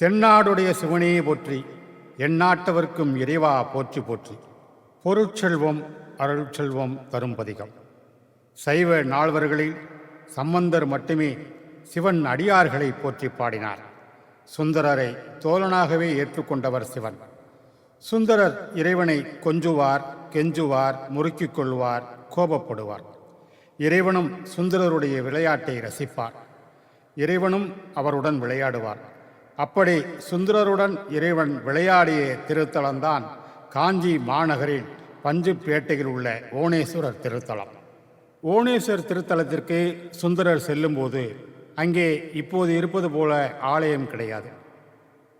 தென்னாடுடைய சிவனையே போற்றி எந்நாட்டவர்க்கும் இறைவா போற்றி போற்றி. பொருட்செல்வம் அருட்செல்வம் தரும் பதிகம். சைவ நால்வர்களில் சம்பந்தர் மட்டுமே சிவன் அடியார்களை போற்றி பாடினார். சுந்தரரை தோழனாகவே ஏற்றுக்கொண்டவர் சிவன். சுந்தரர் இறைவனை கொஞ்சுவார் கெஞ்சுவார் முறுக்கிக் கொள்வார் கோபப்படுவார். இறைவனும் சுந்தரருடைய விளையாட்டை ரசிப்பார். இறைவனும் அவருடன் விளையாடுவார். அப்படி சுந்தரருடன் இறைவன் விளையாடிய திருத்தலம்தான் காஞ்சி மாநகரின் பஞ்சுப்பேட்டையில் உள்ள ஓணேஸ்வரர் திருத்தலம். ஓணேஸ்வரர் திருத்தலத்திற்கு சுந்தரர் செல்லும்போது அங்கே இப்போது இருப்பது போல ஆலயம் கிடையாது.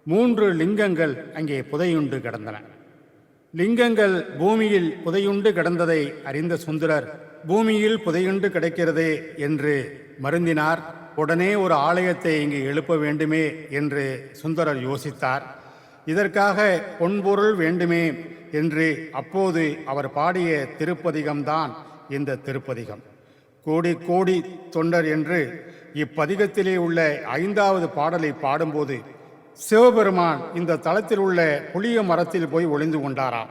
மூன்று லிங்கங்கள் அங்கே புதையுண்டு கிடந்தன. லிங்கங்கள் பூமியில் புதையுண்டு கிடந்ததை அறிந்த சுந்தரர் பூமியில் புதையுண்டு கிடக்கிறதே என்று மருந்தினார். உடனே ஒரு ஆலயத்தை இங்கு எழுப்ப வேண்டுமே என்று சுந்தரர் யோசித்தார். இதற்காக பொன்பொருள் வேண்டுமே என்று அப்போது அவர் பாடிய திருப்பதிகம்தான் இந்த திருப்பதிகம். கோடி கோடி தொண்டர் என்று இப்பதிகத்திலே உள்ள ஐந்தாவது பாடலை பாடும்போது சிவபெருமான் இந்த தளத்தில் உள்ள புளிய மரத்தில் போய் ஒளிந்து கொண்டாராம்.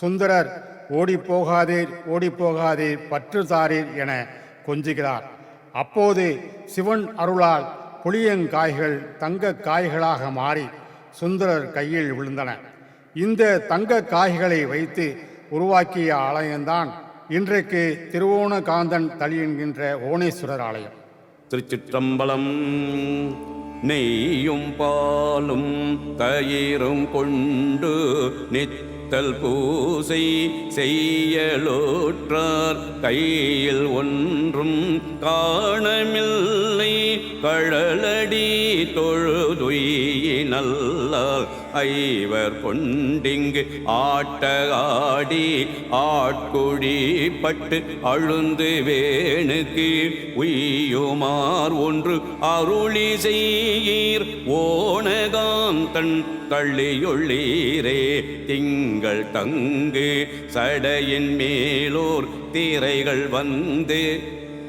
சுந்தரர் ஓடிப் போகாதீர் ஓடிப் போகாதீர் பற்று தாரீர் என கொஞ்சுகிறார். அப்போது சிவன் அருளால் புளியங்காய்கள் தங்க காய்களாக மாறி சுந்தரர் கையில் விழுந்தன. இந்த தங்க காய்களை வைத்து உருவாக்கிய ஆலயம்தான் இன்றைக்கு திருவோணகாந்தன் தளி என்கின்ற ஓணேஸ்வரர் ஆலயம். திருச்சிற்றம்பலம் நெய்யும் பாலும் தயிரும் கொண்டு நித்தல் பூசை செய்யலோற்றார். கையில் ஒன்றும் காணமில்லை. கழலடி தொழுதுயினல்லால் ஐவர் கொண்டிங்கு ஆட்ட ஆடி ஆட்குடி பட்டு அழுந்து வேணுக்கு உய்யுமார் ஒன்று அருளி செய்யீர். ஓனகாந்தன் தள்ளியுள்ளீரே திங்கள் தங்கு சடையின் மேலோர் திரைகள் வந்து.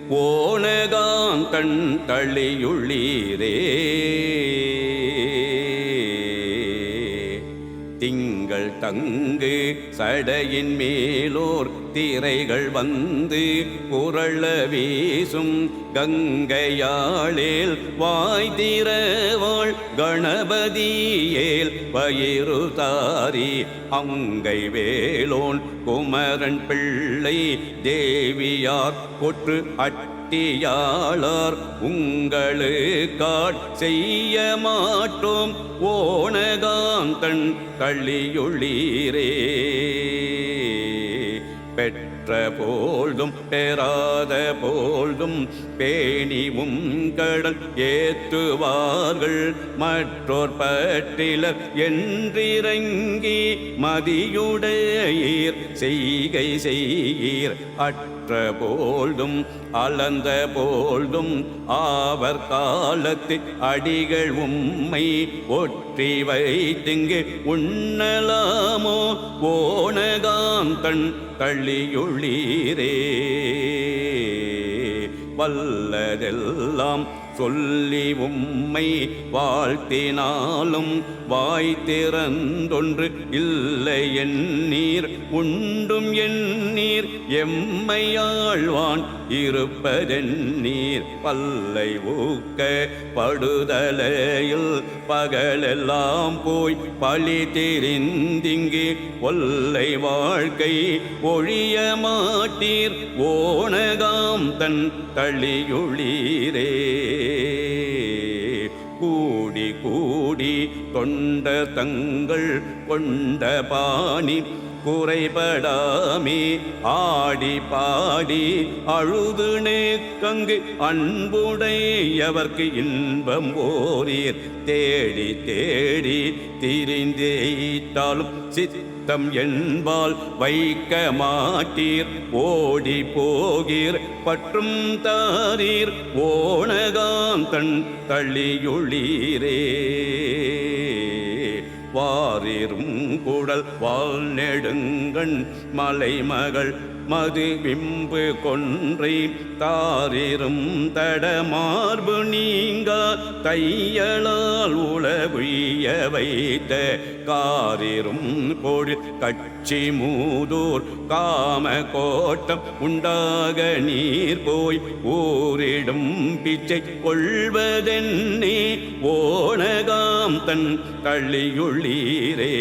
ஓனகாந்தன் தள்ளியுள்ளீரே. திங்கள் தங்கு சடையின் மேலோர் திரைகள் வந்து புரள வீசும் கங்கையாளேல் வாய் திறவாள் கணபதியேல் வயிறு தாரி அங்கை வேலோன் குமரன் பிள்ளை தேவியார் கொற்று அட் கட்டியாளர் உங்களுக்காட் செய்ய மாட்டோம் ஓனகாந்தன் கள்ளியுள்ளீரே பெற்ற போழ்தும் பெறாத போழ்தும் பேணிவும் கடல் ஏற்றுவார்கள் மற்றோர் பற்றிலர் என்றிறங்கி மதியுடையீர் செய்கை செய்கீர் அட் அற்ற போழ்தும் அளந்த போழ்தும் ஆவர் காலத்து அடிகள் உம்மை ஒற்றி வைத்திங்கு உண்ணலாமோ? ஓனகாந்தன் தள்ளியுள்ளீரே வல்லதெல்லாம் சொல்லி உம்மை வாழ்த்தினாலும் வாய் திறந்தொன்று இல்லை எண்ணீர் உண்டும் எண்ணீர் எம்மையாழ்வான் இருப்பதென்னீர் பல்லை ஊக்க படுதலையில் பகலெல்லாம் போய் பழி தெரிந்திங்கு ஒல்லை வாழ்க்கை ஒழிய மாட்டீர். ஓனகாம் தன் தள்ளியுளீரே தொண்ட தங்கள் கொண்ட பாணி குறைபடாமே. ஆடி பாடி அழுது நேக்கங்கு அன்புடையவர்க்கு இன்பம் ஓரீர். தேடி தேடி திரிந்தேயிட்டாலும் சித்தம் என்பால் வைக்க மாட்டீர். ஓடி போகீர் பற்றும் தாரீர். ஓனகாம் தள்ளியுளீரே தள்ளியுள்ளீரே வாரிரும் குடல் வாழ் நெடுங்கண் மலைமகள் மது விம்பு கொன்றை தாரிரும் தடமார்பு நீங்க தையலால் உளவிய வைத்த காரிரும் பொழு கட்சி மூதூர் காம கோட்டம் உண்டாக நீர் போய் ஊரிடும் பிச்சை கொள்வதென்னே ஓனகாம் தன் தள்ளியுள் தள்ளியுள்ளீரே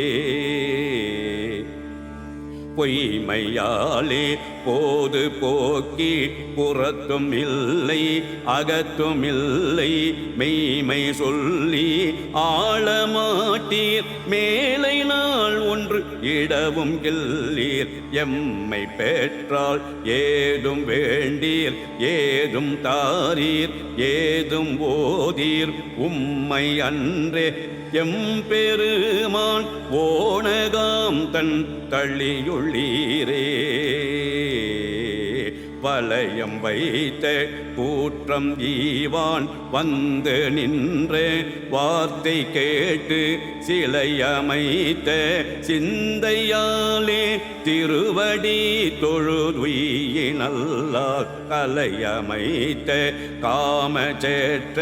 பொய்மையாலே போது போக்கி புறத்தும் இல்லை அகத்தும் இல்லை மெய்மை சொல்லி ஆழமாட்டீர் மேலை நாள் இடவும் கில்லீர் எம்மை பெற்றால் ஏதும் வேண்டீர். ஏதும் தாரீர். ஏதும் ஓதீர். உம்மை அன்றே எம் பெருமான் ஓனகாம் தன் தள்ளியுள்ளீரே. வலயம் வைத்த கூற்றம் ஈவான் வந்து நின்று வார்த்தை கேட்டு சிலையமைத்த சிந்தையாலே திருவடி தொழுதுயினல்லார் கலையமைத்த காமச்சேற்ற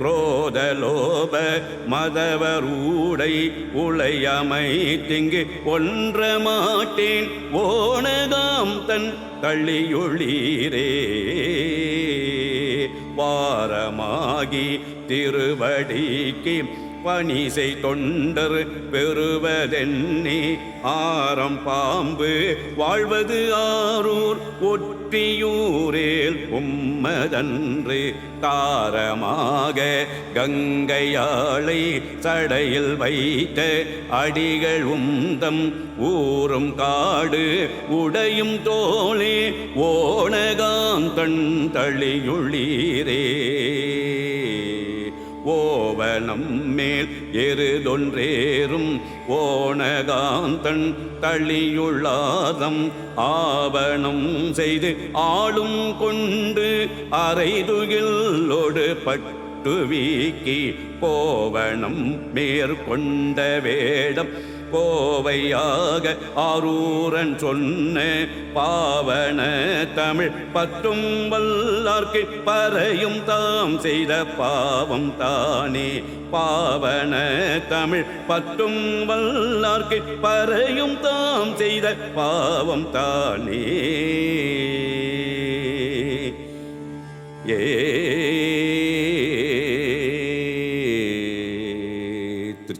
குரோதலோப மதவரூடை உளையமைத்திங்கு ஒன்ற மாட்டேன் ஓனதாம் தன் தள்ளியொளீரே வாரமாகி திருவடிக்கு பணிசை தொண்டர் பெறுவதென்னே. ஆரம் பாம்பு வாழ்வது ஆரூர் ஒற்றியூரேல் உம்மதன்றே தாரமாக கங்கையாளை சடையில் வைத்த அடிகள் உந்தம் ஊறும் காடு உடையும் தோளே ஓணகாந்தன் தளியுளீரே. ஓவனம் மேல் எருதொன்றேறும் ஓனகாந்தன் தளியுள்ளாதம் ஆவணம் செய்து ஆளும் கொண்டு அரைதுகிலோடு பட்டு வீக்கி கோவணம் மேற்கொண்ட வேடம். கோவையாக ஆரூரன் சொன்ன பாவன தமிழ் பற்றும் வல்லார்க்கு பறையும் தாம் செய்த பாவம் தானே. பாவன தமிழ் பற்றும் வல்லார்க்கு பறையும் தாம் செய்த பாவம் தானே. ஏ